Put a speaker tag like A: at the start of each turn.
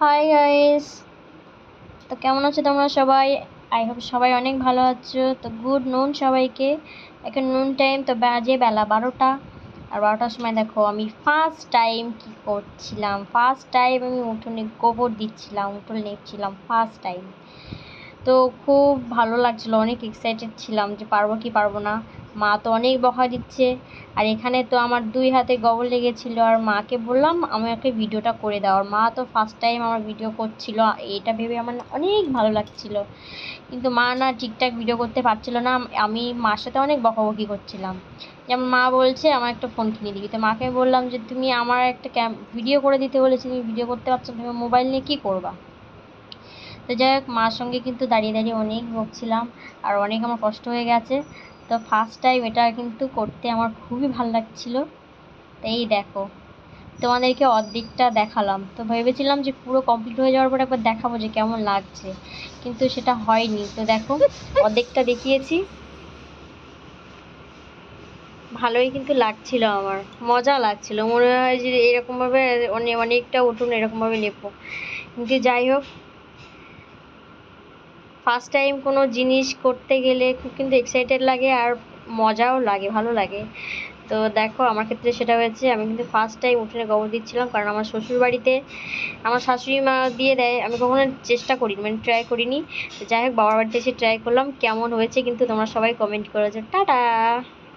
A: Hi guys তো কেমন আছো তোমরা সবাই? আই হোপ সবাই অনেক ভালো আছো। তো গুড নুন সবাইকে। এখন নুন টাইম তো বাজে বেলা বারোটা। আর বারোটার সময় দেখো, আমি ফার্স্ট টাইম কি করছিলাম? ফার্স্ট টাইম আমি উঠোনে গোবর দিচ্ছিলাম, উঠোন নেপছিলাম ফার্স্ট টাইম তো খুব ভালো লাগছিল, অনেক এক্সাইটেড ছিলাম যে পারব কি পারব না। মা তো অনেক বকা দিচ্ছে। আর এখানে তো আমার দুই হাতে গবল লেগেছিলো আর মাকে বললাম আমাকে ভিডিওটা করে দাও। আর মা তো ফার্স্ট টাইম আমার ভিডিও করছিল। এটা ভেবে আমার অনেক ভালো লাগছিল। কিন্তু মা না ঠিকঠাক ভিডিও করতে পারছিল না। আমি মার সাথে অনেক বকাবকি করছিলাম। যেমন মা বলছে আমার একটা ফোন কিনে দিবি। তো মাকে বললাম যে, তুমি আমার একটা ক্যাম ভিডিও করে দিতে বলেছি, তুমি ভিডিও করতে পারছ তুমি মোবাইল নিয়ে কী করবা? তো যাই হোক, মার সঙ্গে কিন্তু দাঁড়িয়ে দাঁড়িয়ে অনেক বকছিলাম। আর অনেক আমার কষ্ট হয়ে গেছে। তো ফার্স্ট টাইম এটা কিন্তু করতে আমার খুবই ভালো লাগছিল। এই দেখো, তোমাদেরকে অর্ধেকটা দেখালাম। তো ভেবেছিলাম যে পুরো কমপ্লিট হয়ে যাওয়ার পর একবার দেখাবো যে কেমন লাগছে, কিন্তু সেটা হয়নি। তো দেখো, অর্ধেকটা দেখিয়েছি। ভালোই কিন্তু লাগছিল আমার, মজা লাগছিল। মনে হয় যে এরকমভাবে অনেক অনেকটা উঠুন এরকমভাবে লেপো কিন্তু যাই হোক ফার্স্ট টাইম কোনো জিনিস করতে গেলে খুব কিন্তু এক্সাইটেড লাগে আর মজাও লাগে, ভালো লাগে। তো দেখো, আমার ক্ষেত্রে সেটা হয়েছে, আমি কিন্তু ফার্স্ট টাইম উঠোনে গোবর দিচ্ছিলাম কারণ আমার শ্বশুর বাড়িতে আমার শাশুড়ি মা দিয়ে দেয়, আমি কখনো চেষ্টা করিনি মানে ট্রাই করিনি। যাই হোক, বাবার বাড়িতে এসে ট্রাই করলাম, কেমন হয়েছে কিন্তু তোমরা সবাই কমেন্ট করেছ। টাটা!